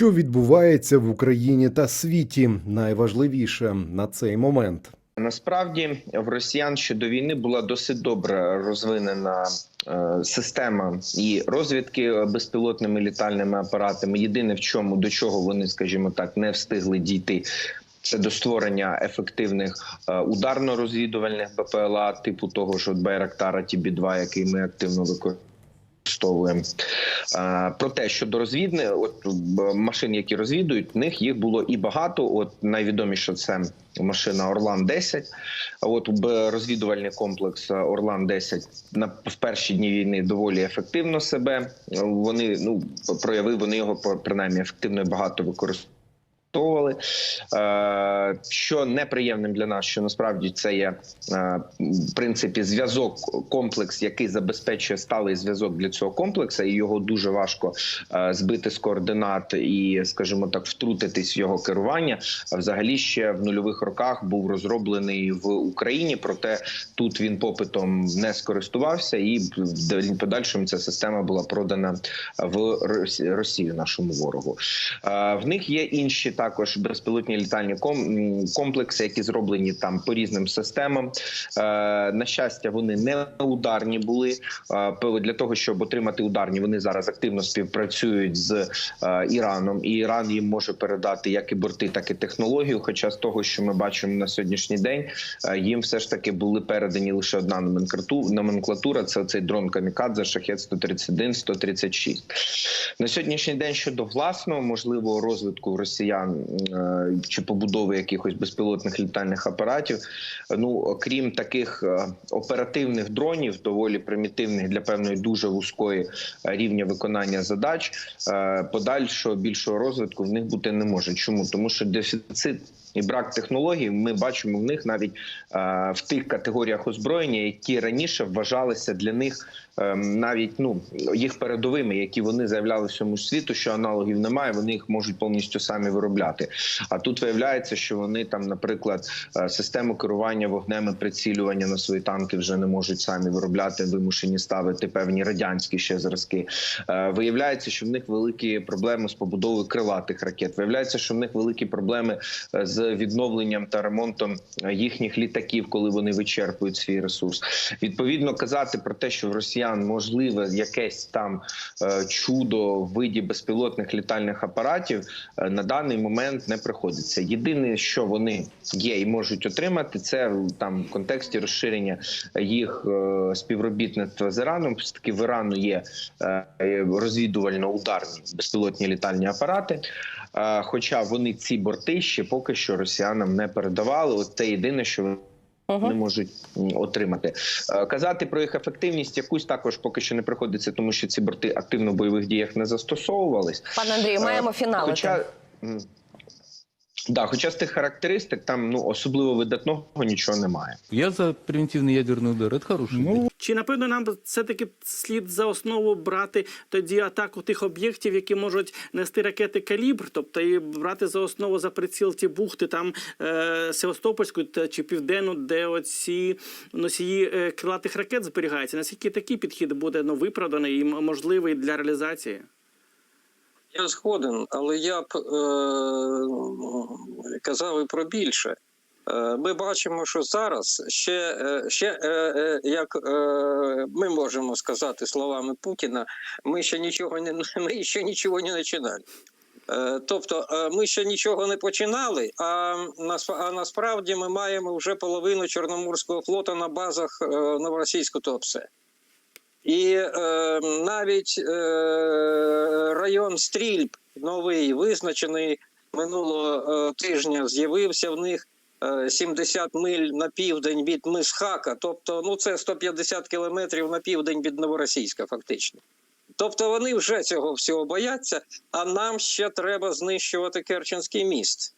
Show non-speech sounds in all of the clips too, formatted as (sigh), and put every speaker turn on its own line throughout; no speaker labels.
Що відбувається в Україні та світі? Найважливіше на цей момент.
Насправді в росіян ще до війни була досить добре розвинена е, система і розвідки безпілотними літальними апаратами. Єдине в чому до чого вони, скажімо так, не встигли дійти. Це до створення ефективних е, ударно-розвідувальних БПЛА, типу того ж от Байрактара TB-2, який ми активно використовуємо. Е, Про те, що до розвідни, от машин, які розвідують, в них їх було і багато. От найвідоміше це машина Орлан 10 А от розвідувальний комплекс Орлан 10 на в перші дні війни доволі ефективно себе. е, Вони ну проявив вони його принаймні ефективно і багато використовували. Е, Що неприємним для нас, що насправді це є е, в принципі зв'язок, комплекс, який забезпечує сталий зв'язок для цього комплексу, і його дуже важко е, збити з координат і, скажімо так, втрутитись в його керування. Взагалі ще в нульових роках був розроблений в Україні, проте тут він попитом не скористувався, і в подальшому ця система була продана в Росі- Росію нашому ворогу. В них є інші також безпілотні літальні ком- комплекси, які зроблені там по різним системам. Е, На щастя, вони не ударні були. Е, Для того щоб отримати ударні, вони зараз активно співпрацюють з е, Іраном, і Іран їм може передати як і борти, так і технологію. Хоча з того, що ми бачимо на сьогоднішній день, їм все ж таки були передані лише одна номенклату- номенклатура. Це цей дрон Камікадзе, шахет 131, 136. На сьогоднішній день щодо власного можливого розвитку росіян чи побудови якихось безпілотних літальних апаратів. Ну окрім таких е, оперативних дронів, доволі примітивних для певної дуже вузької е, рівня виконання задач, е, подальшого більшого розвитку в них бути не може. Чому тому, що дефіцит. І брак технологій ми бачимо в них навіть е, в тих категоріях озброєння, які раніше вважалися для них е, навіть ну їх передовими, які вони заявляли всьому світу, що аналогів немає. Вони їх можуть повністю самі виробляти. А тут виявляється, що вони там, наприклад, е, систему керування вогнем і прицілювання на свої танки вже не можуть самі виробляти, вимушені ставити певні радянські ще зразки. Е, Виявляється, що в них великі проблеми з побудовою крилатих ракет. Виявляється, що в них великі проблеми е, з відновленням та ремонтом їхніх літаків, коли вони вичерпують свій ресурс. Відповідно, казати про те, що в росіян можливе якесь там е, чудо в виді безпілотних літальних апаратів е, на даний момент не приходиться. Єдине, що вони є і можуть отримати, це там в контексті розширення їх е, співробітництва з Іраном. Все таки в Ірану є розвідувально-ударні безпілотні літальні апарати. Хоча вони ці борти ще поки що росіянам не передавали. От це єдине, що вони можуть отримати. Казати про їх ефективність якусь також поки що не приходиться, тому що ці борти активно в бойових діях не застосовувались.
Пане Андрію, маємо фіналити.
Хоча, да, хоча з тих характеристик там ну особливо видатного нічого немає.
Я за превентивный ядерный удар. Это хороший.
Ну,
Чи напевно нам все-таки слід за основу брати тоді атаку тих об'єктів, які можуть нести ракети калібр, тобто і брати за основу за приціл ті бухти там е, Севастопольську та чи південну, де оці носії е, крилатих ракет зберігаються? Наскільки такий підхід буде ну, виправданий і м- можливий для реалізації?
Я згоден, але я б е, казав і про більше. Е, Ми бачимо, що зараз ще, е, ще е, як ми можемо сказати словами Путіна, ми ще нічого не (laughs) ми ще нічого не починали. Тобто ми ще нічого не починали, а, насправді ми маємо вже половину Чорноморського флоту на базах новоросійського ТОПСЕ. І е, навіть е, район Стрільб новий визначений минулого е, тижня. З'явився в них е, 70 миль на південь від Мисхака, тобто ну це 150 кілометрів на південь від Новоросійська, фактично. Тобто вони вже цього всього бояться, а нам ще треба знищувати Керченський міст.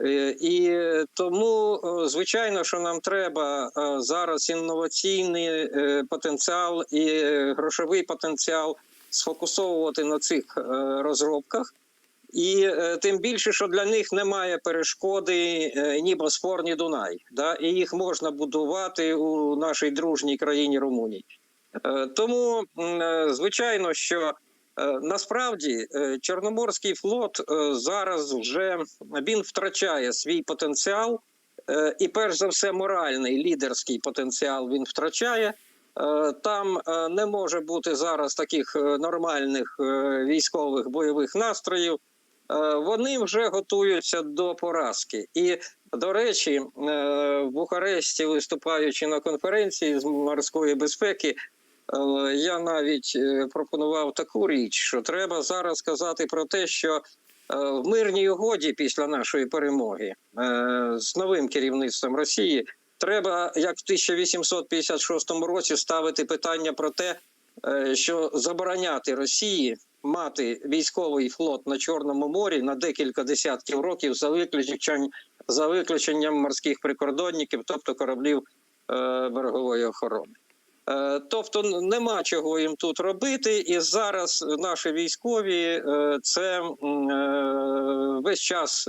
Е, І тому, е, звичайно, що нам треба е, зараз інноваційний потенціал і грошовий потенціал сфокусовувати на цих розробках. І тим більше, що для них немає перешкоди ні Босфор, ні Дунай. Да? І їх можна будувати у нашій дружній країні Румунії. Тому, звичайно, що Насправді е, Чорноморський флот е, зараз вже він втрачає свій потенціал, е, і перш за все моральний лідерський потенціал він втрачає. Е, Там е, не може бути зараз таких е, нормальних е, військових бойових настроїв. Е, Вони вже готуються до поразки. І, до речі, е, в Бухаресті, виступаючи на конференції з морської безпеки, Е, Я навіть е, пропонував таку річ, що треба зараз сказати про те, що е, в мирній угоді після нашої перемоги е, з новим керівництвом Росії треба, як в 1856 році, ставити питання про те, е, що забороняти Росії мати військовий флот на Чорному морі на декілька десятків років за виключенням за виключенням морських прикордонників, тобто кораблів е, берегової охорони. Е, Тобто нема чого їм тут робити, і зараз наші військові е, це е, весь час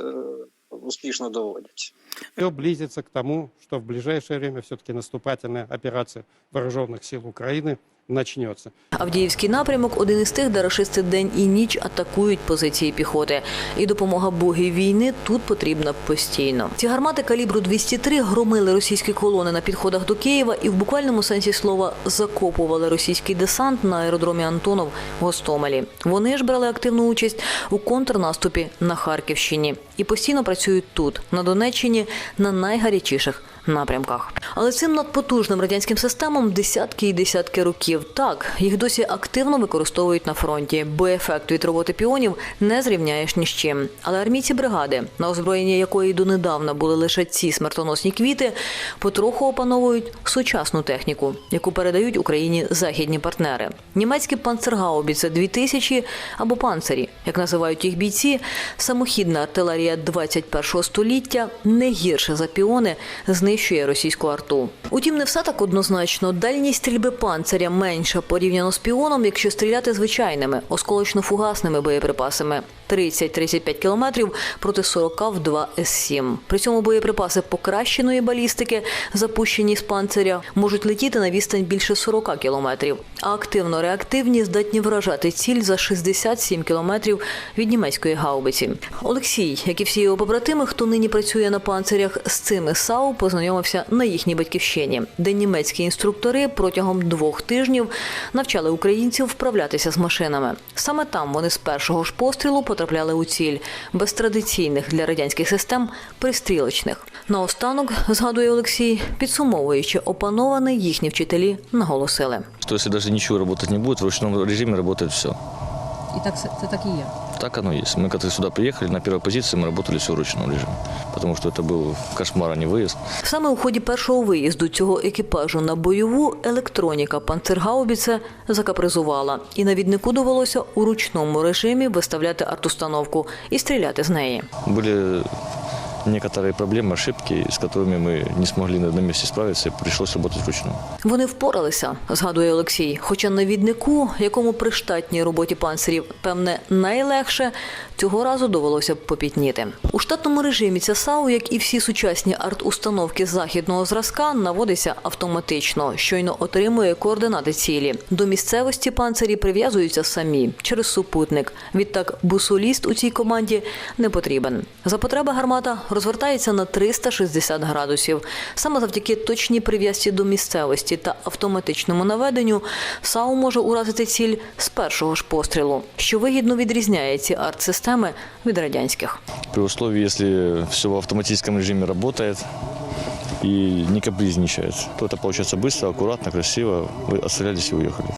успішно доводять.
Все близится к тому, что в ближайшее время все-таки наступательная операция вооруженных сил Украины начнется.
Авдіївський напрямок один із тих, де рашисти день і ніч атакують позиції піхоти. І допомога богів війни тут потрібна постійно. Ці гармати калібру 203 громили російські колони на підходах до Києва і в буквальному сенсі слова закопували російський десант на аеродромі Антонов в Гостомелі. Вони ж брали активну участь у контрнаступі на Харківщині і постійно працюють тут, на Донеччині, на найгарячіших напрямках. Але цим надпотужним радянським системам десятки і десятки років. Так, їх досі активно використовують на фронті, бо ефект від роботи піонів не зрівняєш ні з чим. Але армійці бригади, на озброєння якої донедавна були лише ці смертоносні квіти, потроху опановують сучасну техніку, яку передають Україні західні партнери. Німецькі панцергаубіце 2000 або панцирі, як називають їх бійці, самохідна артилерія 21 століття не гірше за піони знищує російську арту. Утім, не все так однозначно. Дальність стрільби панциря менша порівняно з піоном, якщо стріляти звичайними осколочно-фугасними боєприпасами 30-35 кілометрів проти 40 в 2 С-7. При цьому боєприпаси покращеної балістики, запущені з панциря, можуть летіти на відстань більше 40 кілометрів. А активно-реактивні здатні вражати ціль за 67 кілометрів від німецької гаубиці. Олексій, як і всі його побратими, хто нині працює на панцирях, з цими САУ познайомився на їхній батьківщині, де німецькі інструктори протягом двох тижнів навчали українців вправлятися з машинами. Саме там вони з першого ж пострілу потрапляли у ціль без традиційних для радянських систем пристрілочних. Наостанок, згадує Олексій, підсумовуючи опановане, їхні вчителі наголосили.
Что если даже нічого работать не буде, в ручному режимі работает все.
І так це так і є.
Так оно и есть. Мы когда сюда приехали, на первой позиции мы работали все в ручном режиме. Потому что это был кошмар, а не выезд.
Саме у ході першого виїзду цього екіпажу на бойову електроніка панцергаубіце закапризувала, і навіднику довелося у ручному режимі виставляти артустановку і стріляти з неї.
Были некоторые проблемы, ошибки, с которыми мы не смогли на месте справиться, и пришлось работать вручную.
Вони впоралися, згадує Олексій. Хоча навіднику, якому при штатній роботі панцирів, певне, найлегше, цього разу довелося б попітніти. У штатному режимі ця САУ, як і всі сучасні арт-установки західного зразка, наводиться автоматично, щойно отримує координати цілі. До місцевості панцирі прив'язуються самі через супутник. Відтак бусоліст у цій команді не потрібен. За потреби гармата розвертається на 360 градусів. Саме завдяки точній прив'язці до місцевості та автоматичному наведенню САУ може уразити ціль з першого ж пострілу, що вигідно відрізняє ці арт-системи від радянських.
При условии, если все в автоматическом режиме работает и не капризничает, то это получается быстро, аккуратно, красиво. Вы отстрелялись и уехали.